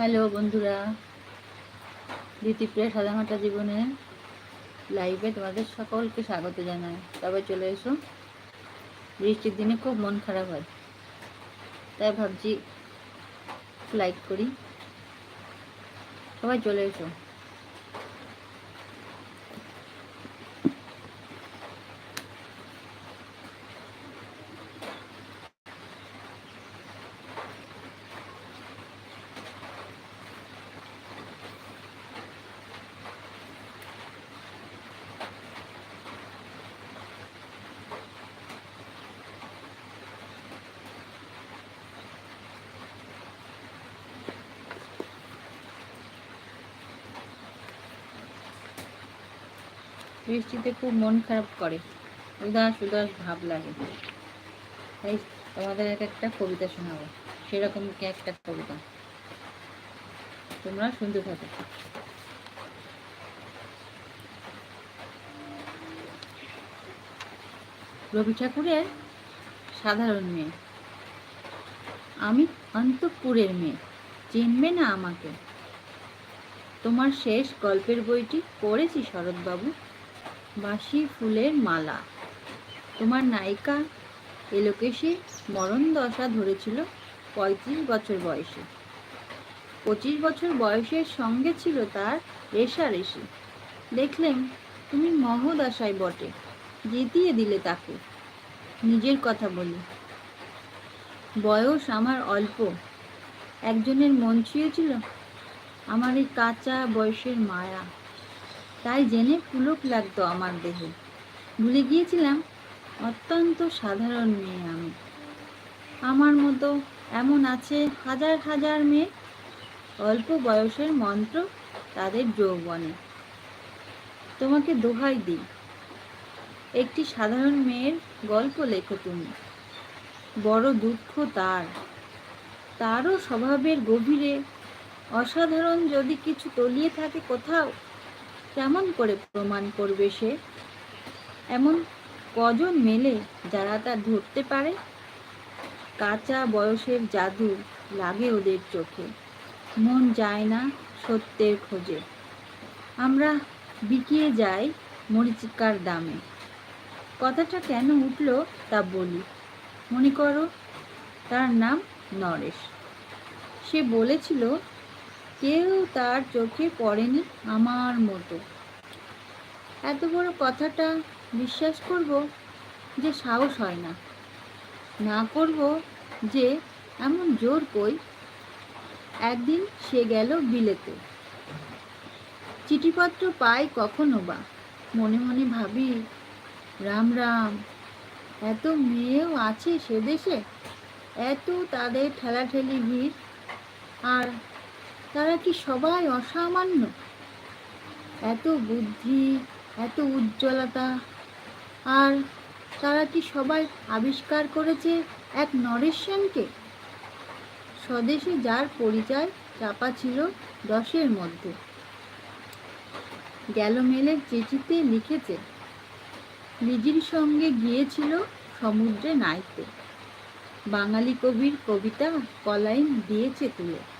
Hello বন্ধুরা দ্বিতীয় সাদামাটা জীবনে লাইভে তোমাদের সকলকে স্বাগত জানাই। তবে চলে এসো। বৃষ্টির দিনে খুব মন খারাপ হয়, তাই ভাবছি ফ্লাইট করি। সবাই চলে এসো। বৃষ্টিতে খুব মন খারাপ করে। উদাস উদাস ভাব লাগে। তাই তোমাদের এক একটা কবিতা শোনাবো। সেরকম কি একটা কবিতা? তোমরা শুনতে থাকো। রবি ঠাকুরের সাধারণ মেয়ে। আমি অন্তপুরের মেয়ে। চিনবে না আমাকে। তোমার শেষ গল্পের বইটি পড়েছি শরৎবাবু। বাসি ফুলের মালা। তোমার নায়িকা এলোকেশে মরণ দশা ধরেছিল পঁয়ত্রিশ বছর বয়সে। পঁচিশ বছর বয়সের সঙ্গে ছিল তার রেশারেশি। দেখলেন তুমি মহদশায় বটে, জিতিয়ে দিলে তাকে। নিজের কথা বলি। বয়স আমার অল্প। একজনের মন ছুঁয়েছিল আমার এই কাঁচা বয়সের মায়া। তাই জেনে পুলক লাগতো আমার দেহে। ভুলে গিয়েছিলাম, অত্যন্ত সাধারণ মেয়ে আমি। আমার মতো এমন আছে হাজার হাজার মেয়ে। অল্প বয়সের মন্ত্র তাদের যৌবনে। তোমাকে দোহাই দিই। একটি সাধারণ মেয়ের গল্প লেখো তুমি। বড় দুঃখ তার। তারও স্বভাবের গভীরে অসাধারণ যদি কিছু তলিয়ে থাকে কোথাও কেমন করে প্রমাণ করবে সে? এমন কজন মেলে যারা তা ধরতে পারে? কাঁচা বয়সের জাদু লাগে ওদের চোখে। মন যায় না সত্যের খোঁজে। আমরা বিকিয়ে যাই মরিচিকার দামে। কথাটা কেন উঠল তা বলি। মনে করো, তার নাম নরেশ। সে বলেছিল কেউ তার চোখে পড়েনি আমার মতো। এত বড় কথাটা বিশ্বাস করব যে সাহস হয় না। না করব যে এমন জোর কই? একদিন সে গেল বিলেতে। চিঠিপত্র পাই কখনো বা? মনে মনে ভাবি, রাম রাম, এত মেয়েও আছে সে দেশে? এত তাদের ঠেলাঠেলি ভিড়, আর তারা কি সবাই অসামান্য? এত বুদ্ধি, এত উজ্জ্বলতা। আর তারা কি সবাই আবিষ্কার করেছে এক নরেশ সেনকে স্বদেশে যার পরিচয় চাপা ছিল দশের মধ্যে। গেল মেলের চিঠিতে লিখেছে লিজির সঙ্গে গিয়েছিল সমুদ্রে নাইতে। বাঙালি কবির কবিতা কলাইন দিয়েছে তুলে।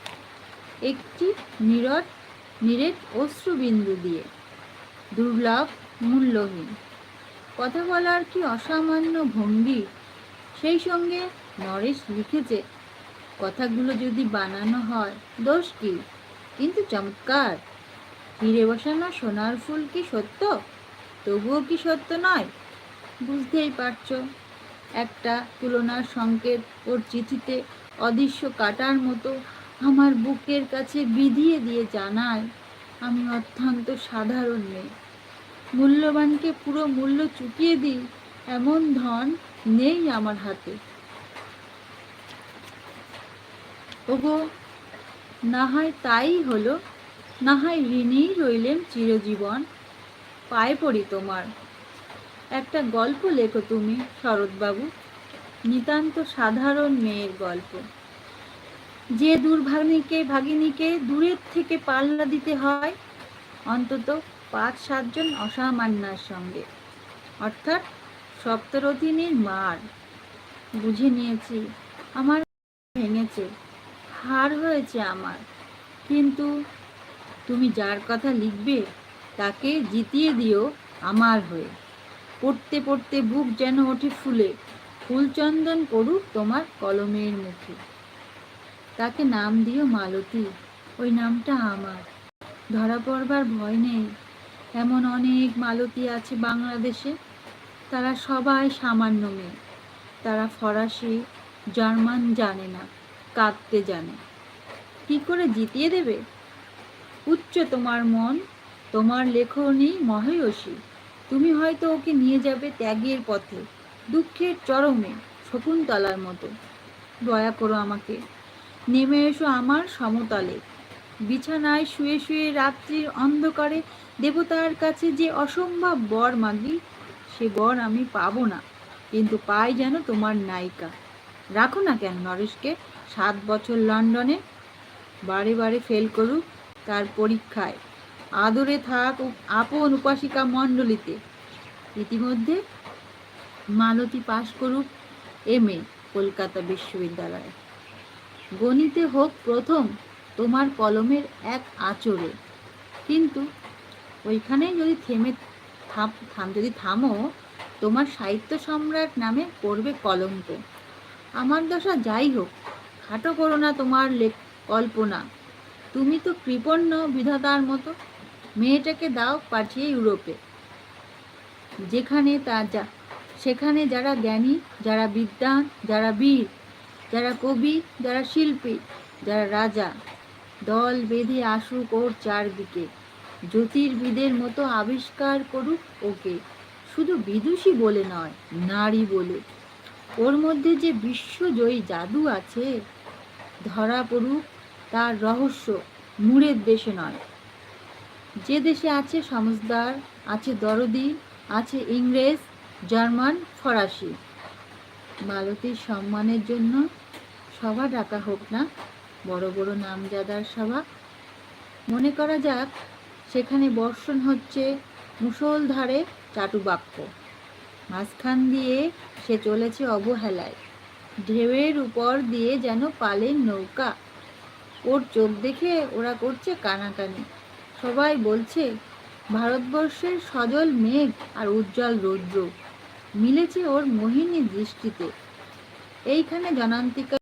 একটি নিরট, নিরেট অশ্রুবিন্দু দিয়ে। দুর্লভ, মূল্যহীন। কথা বলার কি অসামান্য ভঙ্গি? সেই সঙ্গে নরেশ লিখেছে, কথাগুলো যদি বানানো হয়, দোষ কি? কিন্তু চমৎকার। হিরে বসানো সোনার ফুল কি সত্য? তবুও কি সত্য নয়? বুঝতেই পারছ। একটা তুলনার সংকেত ওর চিঠিতে অদৃশ্য কাটার মতো আমার বুকের কাছে বিধিয়ে দিয়ে জানায়, আমি অত্যন্ত সাধারণ মেয়ে। মূল্যবানকে পুরো মূল্য চুকিয়ে দিই, এমন ধন নেই আমার হাতে। ওগো, না হয় তাই হলো, না হয় ঋণেই রইলেন চিরজীবন। পায়ে পড়ি তোমার। একটা গল্প লেখো তুমি, শরৎবাবু। নিতান্ত সাধারণ মেয়ের গল্প। যে দুর্ভাগিনীকে, ভাগিনীকে দূরের থেকে পাল্লা দিতে হয়, অন্তত পাঁচ সাতজন অসামান্যার সঙ্গে। অর্থাৎ সপ্তরথিনীর মার। বুঝে নিয়েছি, আমার ভেঙেছে, হার হয়েছে আমার। কিন্তু তুমি যার কথা লিখবে, তাকে জিতিয়ে দিও আমার হয়ে। পড়তে পড়তে বুক যেন ওঠে ফুলে, ফুলচন্দন করুক তোমার কলমের মুখে। তাকে নাম দিও মালতী, ওই নামটা আমার। ধরা পড়বার ভয় নেই, এমন অনেক মালতী আছে বাংলাদেশে, তারা সবাই সামান্য মেয়ে। তারা ফরাসি, জার্মান জানে না, কাঁদতে জানে। কি করে জিতিয়ে দেবে? উচ্চ তোমার মন, তোমার লেখনী মহেয়সী। তুমি হয়তো ওকে নিয়ে যাবে ত্যাগের পথে, দুঃখের চরমে, শকুন্তলার মতো। দয়া করো আমাকে। নেমে এসো আমার সমতলে। বিছানায় শুয়ে শুয়ে রাত্রির অন্ধকারে দেবতার কাছে যে অসম্ভব বর মাগি, সে বর আমি পাবো না। কিন্তু পাই যেন তোমার নায়িকা। রাখো না কেন নরেশকে, সাত বছর লন্ডনে। বারে বারে ফেল করুক তার পরীক্ষায়। আদরে থাক আপন উপাসিকা মণ্ডলীতে। ইতিমধ্যে মালতী পাশ করুক এম এ, কলকাতা বিশ্ববিদ্যালয়ে। গণিতে হোক প্রথম, তোমার কলমের এক আচরে কিন্তু ওইখানেই যদি থেমে থাম থাম, যদি থামো, তোমার সাহিত্য সম্রাট নামে পড়বে কলঙ্ক আমার দশা যাই হোক, খাটো করো না তোমার লেখ, কল্পনা। তুমি তো কৃপণ্য বিধাতার মতো, মেয়েটাকে দাও পাঠিয়ে ইউরোপে। যেখানে তা যা, সেখানে যারা জ্ঞানী, যারা বিদ্যান যারা বীর যারা কবি, যারা শিল্পী, যারা রাজা, দল বেঁধে আসুক ওর চারদিকে। জ্যোতির্বিদের মতো আবিষ্কার করুক ওকে। শুধু বিদুষী বলে নয়, নারী বলে। ওর মধ্যে যে বিশ্বজয়ী জাদু আছে, ধরা পড়ুক তার রহস্য মুড়ের দেশে নয়। যে দেশে আছে সমজদার আছে দরদি, আছে ইংরেজ, জার্মান, ফরাসি। মালতীর সম্মানের জন্য সভা ডাকা হোক না, বড় বড় নামজাদার সভা। মনে করা যাক, সেখানে বর্ষণ হচ্ছে মুসলধারে চাটুবাক্য মাঝখান দিয়ে সে চলেছে অবহেলায়। ঢেউয়ের উপর দিয়ে যেন পালের নৌকা। ওর চোখ দেখে ওরা করছে কানাকানি। সবাই বলছে, ভারতবর্ষের সজল মেঘ আর উজ্জ্বল রৌদ্র। মিলেছে ওর মোহিনী দৃষ্টিতে। এইখানে জনান্তিকা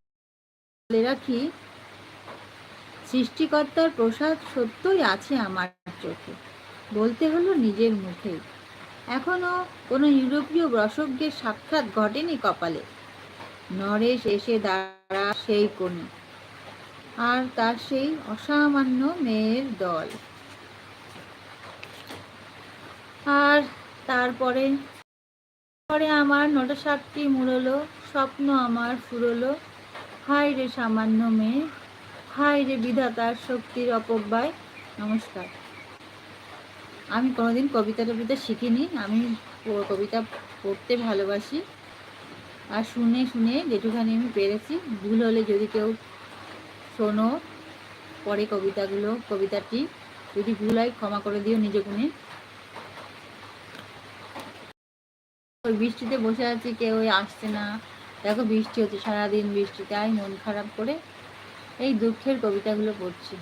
বলে রাখি, সৃষ্টিকর্তার প্রসাদ সত্যই আছে আমার চোখে। বলতে হলো নিজের মুখে। এখনও কোনো ইউরোপীয় রসজ্ঞের সাক্ষাৎ ঘটেনি কপালে। নরেশ এসে দাঁড়া সেই কোণে। আর তার সেই অসামান্য মেয়ের দল। আর তারপরে পরে আমার নটা সাতটি মুড়লো, স্বপ্ন আমার ফুরলো। হায় রে সামান্য মেয়ে, হায় রে বিধাতার শক্তির অপব্যয়। নমস্কার। আমি কোনোদিন কবিতা টবিতা শিখিনি, আমি কবিতা পড়তে ভালোবাসি। আর শুনে শুনে যেটুখানি আমি পেরেছি, ভুল হলে যদি কেউ শোনো, পরে কবিতাগুলো, কবিতাটি। যদি ভুল হয়, ক্ষমা করে দিও নিজে গুণে ওই বৃষ্টিতে বসে আছি কেউ আসছে না। দেখো বৃষ্টি হচ্ছে সারাদিন বৃষ্টি তাই মন খারাপ করে এই দুঃখের কবিতাগুলো পড়ছি।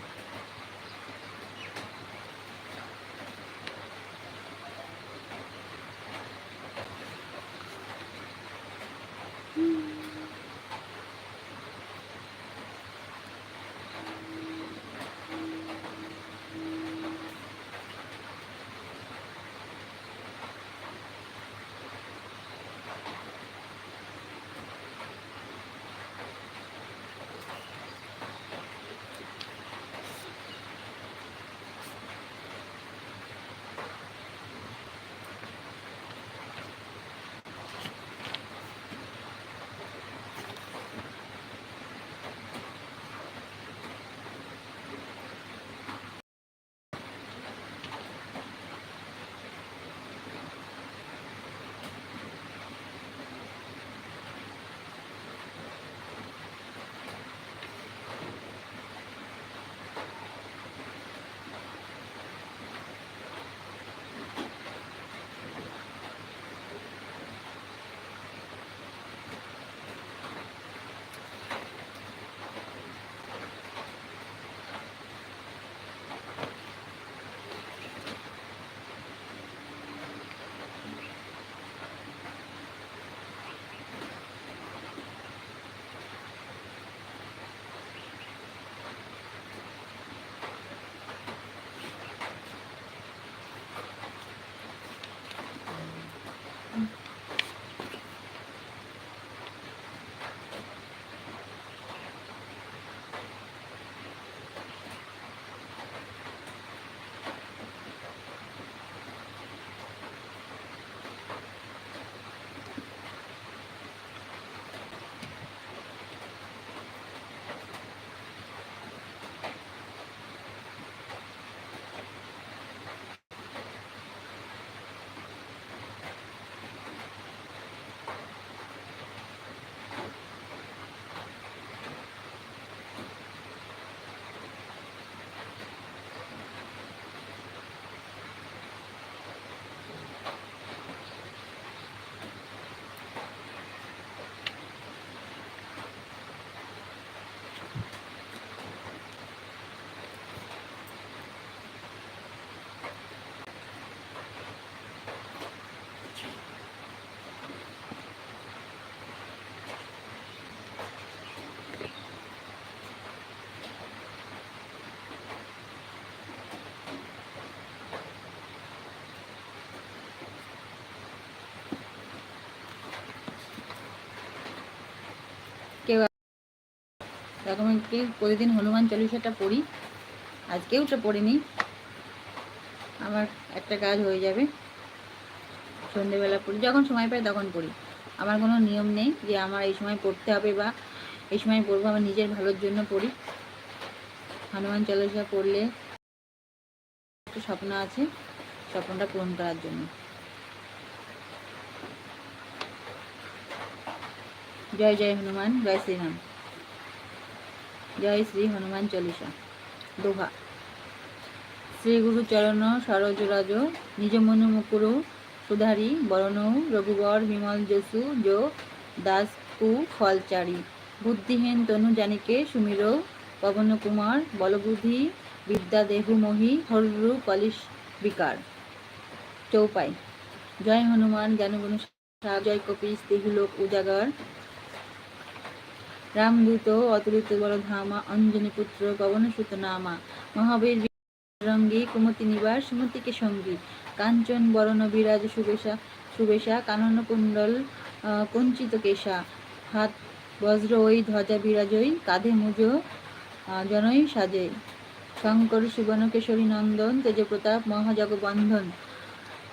এখন কি প্রতিদিন হনুমান চল্লিশাটা পড়ি। আজকেও ওটা পড়িনি। আমার একটা কাজ হয়ে যাবে। সন্ধেবেলা পড়ি, যখন সময় পাই তখন পড়ি। আমার কোনো নিয়ম নেই যে আমার এই সময় পড়তে হবে বা এই সময় পড়ব, আমার নিজের ভালোর জন্য পড়ি। হনুমান চল্লিশা পড়লে একটু স্বপ্ন আছে, স্বপ্নটা পূরণ করার জন্য। জয় জয় হনুমান, জয় শ্রীরাম। জয় শ্রী হনুমান চল্লিশা। দোহা শ্রী গুরু চরণ সরজ রাজ নিজ মনু মুকুর, সুধারি, বরণ, রঘুবর, বিমল, যশু, যো, দাস, কু, ফলচারি। বুদ্ধিহীন তনু জানিকে সুমির, পবন কুমার, বলবুদ্ধি, বিদ্যা দেহু মহি, হররু কলিশ বিকার। চৌপাই। জয় হনুমান, জ্ঞানগুণ জয় কপিস দেহুলোক উজাগর। রামদূত বড় ধামা অঞ্জনী পুত্র পবনসুত নামা, মহাবীর রঙ্গী কুমতি নিবাস, সুমতিকে সঙ্গী, কাঞ্চন বরণ বিরাজ সুবেশা সুবেশা কানন কুণ্ডল কঞ্চিত কেশা, হাত বজ্র ওই ধ্বজা বিরাজই, কাঁধে মুজো জনই সাজে, শঙ্কর সুবর্ণ কেশরী নন্দন তেজপ্রতাপ মহাজগবন্ধন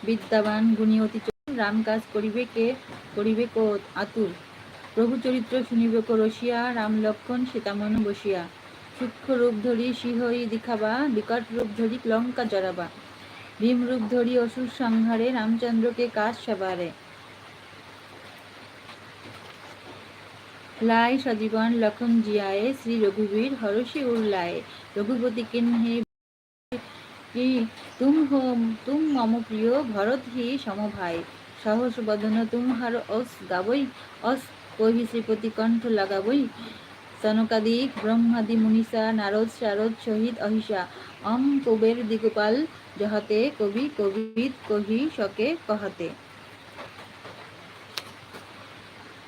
বিদ্যাবান গুণী অতি রাম কাজ করিবে কে করিবে কো আতুর। প্রভু চরিত্র শুনিবে রসিয়া, রাম লক্ষণ সীতামন বসিয়া। সূক্ষ্ম রূপ ধরি শিহরি দিখাবা, বিকট রূপ ধরি লঙ্কা জড়াবা। ভীম রূপ ধরি অসুর সংহারে, রামচন্দ্রকে কাজ সবারে। লাই সজীবন লক্ষণ জিয়ায়ে, শ্রী রঘুবীর হরষি উল্লায়ে রঘুপতি কিন্হে তুম হোম, তুম মম প্রিয়, ভরত হি সমভাই সহস বদন তুমহার অস গাবই অস কহি শ্রীপতি কণ্ঠ লাগাবই। সনকাদিক, ব্রহ্মাদি, মুনিষা, নারদ, শারদ শহীদ অহিষা। অম কুবের দিগোপাল জহতে, কবি কবিদ কহি শকে কহতে।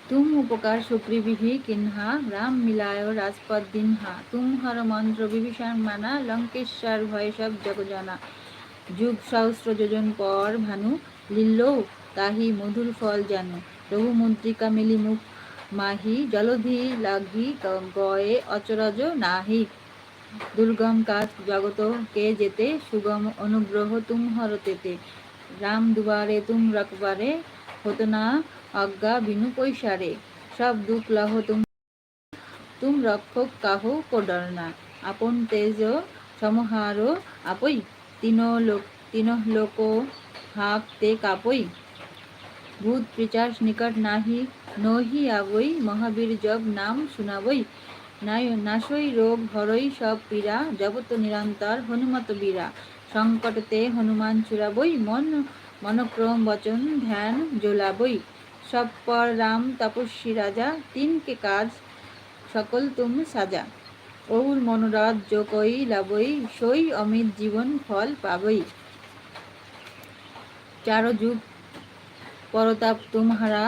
তুম উপকার সুগ্রীবিহি কিন্হা রাম মিলায় রাজপদ দিনহা। তুম হর মন্ত্র বিভীষণ মানা লঙ্কেশ্বর ভয় সব জগ জানা। যুগ সহস্র যোজন পর ভানু, লিল্ল, তাহি মধুর ফল জানু। রঘু মুদ্রিকা মিলি মুখ মাহি জলধি লাগি গয়ে অচরজ নাহি। দুর্গম কাজ জগত কে যেতে, সুগম অনুগ্রহ তুম হরতেতে রাম দুবারে তুম রকবারে হত না অজ্ঞা বিনু পৈসারে সব দুঃখ লহ তুম তুম রক্ষক কাহ কোডরনা আপন তেজ সমহার আপই, তিন লোক তিন লোক হাক তে কাপই। ভূত পিচাস নিকট নাহি, নহি আবই মহাবীর জব নাম শুনাবই নাশই রোগ হরই সব পীড়া জগত নিরন্তর হনুমত বীরা সংকটতে হনুমান চূড়াবই মন, মনক্রম বচন ধ্যান জোলাবই সব পর রাম তপস্বী রাজা, তিনকে কাজ সকল তুম সাজা। ওর মনোরথ যোকই লাবই সই অমিত জীবন ফল পাবই চারো যুগ পরতাপ তুমহারা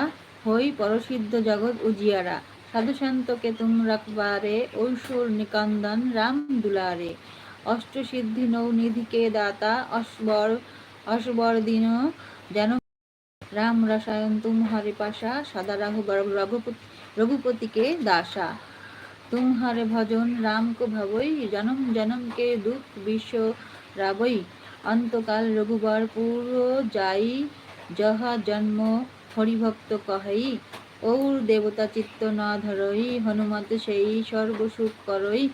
হই পরসিদ্ধ জগৎ উজিয়ারা। সাধু সন্তকে তুম রাখবারে ঐশ্বর নিকন্দন রাম দুলারে। অষ্টসিদ্ধি নৌনিধিকে দাতা, অসবর অসবর দিন যেন রাম রসায়ন তুম তুমহারে পাশা, সদা রাহু রঘুপতি, রঘুপতিকে দাসা। তুমহারে ভজন রাম কো ভাবই, জনম জনম কে দুঃখ বিশ্ব রাবই। অন্তকাল রঘুবর পুর যাই যাহা জন্ম হরিভক্ত কহাই, ঔর দেবতা চিত্ত না ধরই হনুমত সেই সর্বসুখ করই,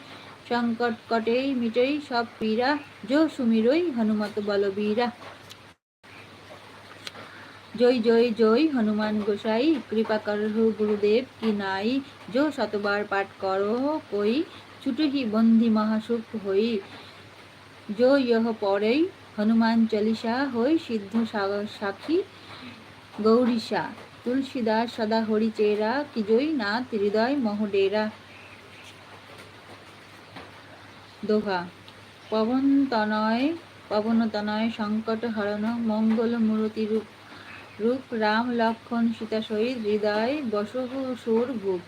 সংকট কটেই মিটই সব পীরা যো সুমিরই হনুমত বলবীরা। জয় জয় জয় হনুমান গোসাই, কৃপা করহু গুরুদেব কি নাই, যো শতবার পাঠ করো কই ছুটহি বন্ধি মহাসুখ হই, যো ইহ পরেই হনুমান চলিসা, হই সিদ্ধ সাক্ষী গৌরীশা তুলসীদাস সদা হরি চেরা, কিজই নাথ হৃদয় মহডেরা দোহা। পবন তনয় পবন তনয়, সংকট হরণ, মঙ্গল মূরতি রূপ রূপ, রাম লক্ষণ সীতা সহিত হৃদয়, বসহ সুর ভূপ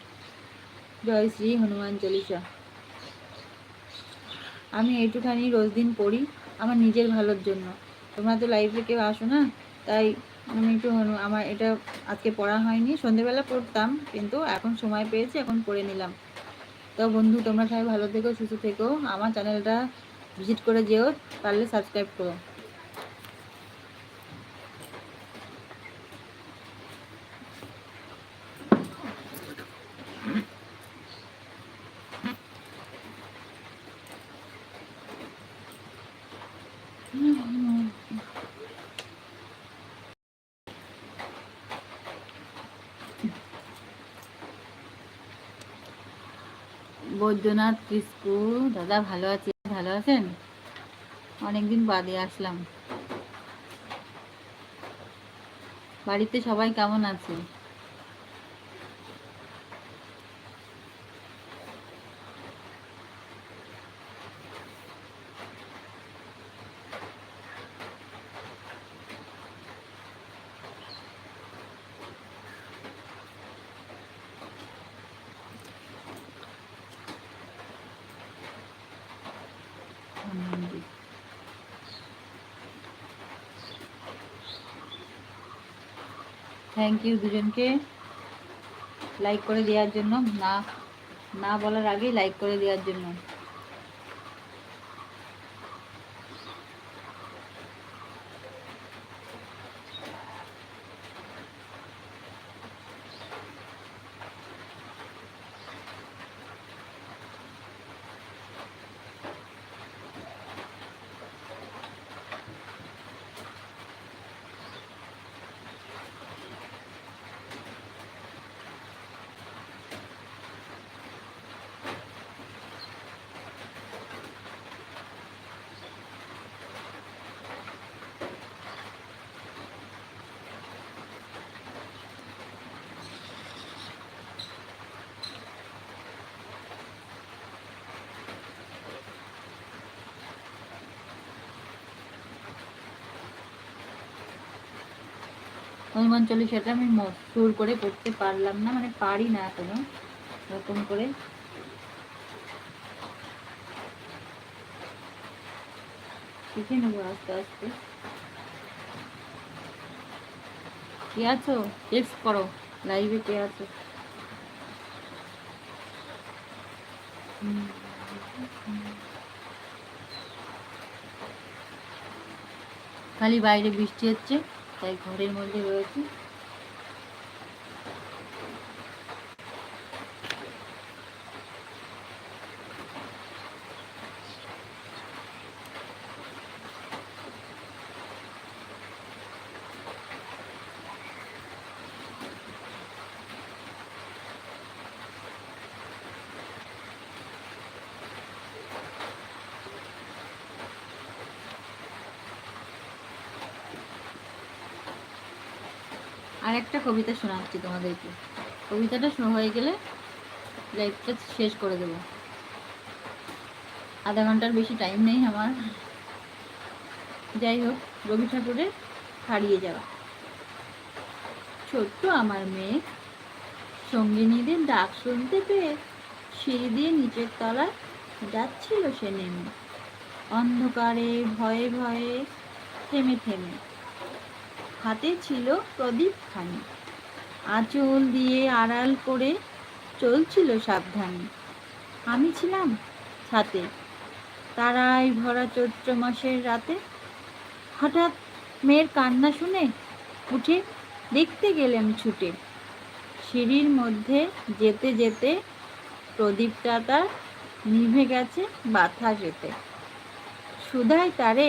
জয় শ্রী হনুমান চল্লিশা আমি এইটুখানি রোজ দিন পড়ি। আমার নিজের ভালোর জন্য। তোমরা তো লাইফে কেউ আসো না, তাই আমি একটু আমার এটা আজকে পড়া হয়নি, সন্ধেবেলা পড়তাম, কিন্তু এখন সময় পেয়েছি, এখন পড়ে নিলাম। তো বন্ধু, তোমরা সবাই ভালো থেকো, সুস্থ থেকো। আমার চ্যানেলটা ভিজিট করে যেও, পারলে সাবস্ক্রাইব করো। বৈদ্যনাথ কিস্কু। দাদা ভালো আছি ভালো আছেন? অনেকদিন বাদে আসলাম। বাড়িতে সবাই কেমন আছে? থ্যাংক ইউ দুজনকে। লাইক করে দেওয়ার জন্য। না না বলার আগেই লাইক করে দেওয়ার জন্য। হনুমান চল্লিশাটা আমি সুর করে পড়তে পারলাম না মানে পারি না এখনও। এরকম করে। শিখে নেব আস্তে আস্তে। কে আছো? টেক্সট করো। লাইভে কে আছো? খালি বাইরে বৃষ্টি হচ্ছে। তাই ঘরের মধ্যে রয়েছে আর একটা কবিতা শোনাচ্ছি তোমাদেরকে। কবিতাটা হয়ে গেলে লাইফটা শেষ করে দেব। আধা ঘণ্টার বেশি টাইম নেই আমার। যাই হোক, রবি ঠাকুরের হারিয়ে যাওয়া। ছোট্ট আমার মেয়ে, সঙ্গিনীদের ডাক শুনতে পেয়ে সিঁড়ি দিয়ে নিচের তলায় যাচ্ছিল সে নেমে। অন্ধকারে ভয়ে ভয়ে থেমে থেমে হাতে ছিল প্রদীপ খানি। আঁচল দিয়ে আড়াল করে চলছিল সাবধানে। আমি ছিলাম ছাতে। তারাই ভরা চৈত্র মাসের রাতে হঠাৎ মেয়ের কান্না শুনে উঠে দেখতে গেলেন ছুটে। সিঁড়ির মধ্যে যেতে যেতে প্রদীপটা তার নিভে গেছে বাথা যেতে সুধাই তারে,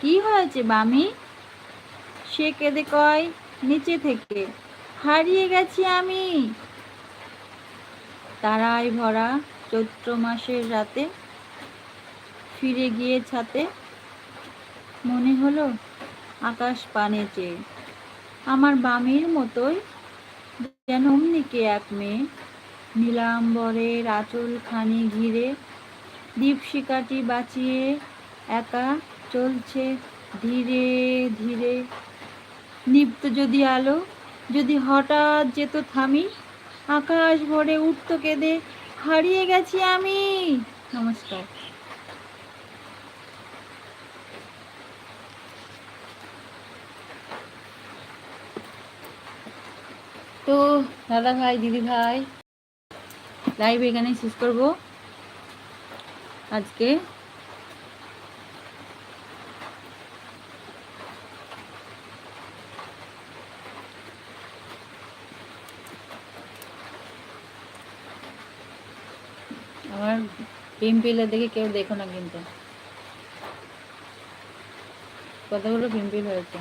কি হয়েছে বামি? সে কেঁদে কয়, নিচে থেকে, হারিয়ে গেছি আমি। তারাই ভরা চৈত্র মাসের রাতে ফিরে গিয়ে ছাতে মনে হলো, আকাশ পানে চেয়ে, আমার বামির মতোই যেন অমনিকে এক মেয়ে। নীলাম্বরের আঁচল খানি ঘিরে দীপশিকাটি বাঁচিয়ে একা চলছে ধীরে ধীরে নিপ্ত যদি আলো, যদি হঠাৎ যেত থামি, আকাশ ভরে উঠত কেঁদে, হারিয়ে গেছি আমি। নমস্কার। তো দাদা ভাই, দিদি ভাই লাইভ এখানে শেষ করব। আজকে আমার পিম্পিলে দেখে কেউ দেখো না কিন্তু। কতগুলো পিম্পিল হয়েছে?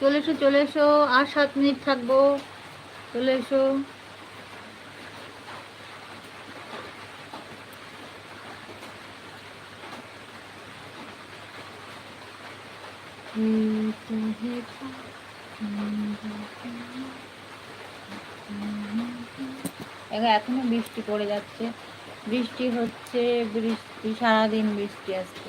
চলে এসো চলে এসো, আর সাত মিনিট থাকব। চলে এসো। এখন বৃষ্টি পড়ে যাচ্ছে। বৃষ্টি হচ্ছে, বৃষ্টি, সারাদিন বৃষ্টি আসছে।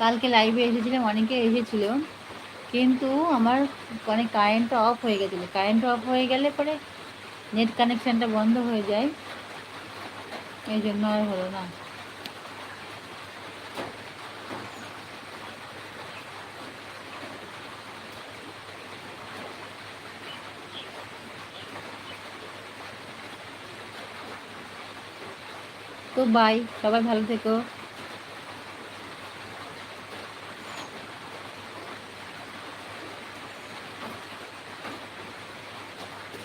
কালকে লাইভে এসেছিলাম, অনেকে এসেছিল। কিন্তু আমার মানে কারেন্টটা অফ হয়ে গেছিল। কারেন্ট অফ হয়ে গেলে পরে নেট কানেকশানটা বন্ধ হয়ে যায়। এই জন্য আর হলো না। তো বাই সবাই ভালো থেকো।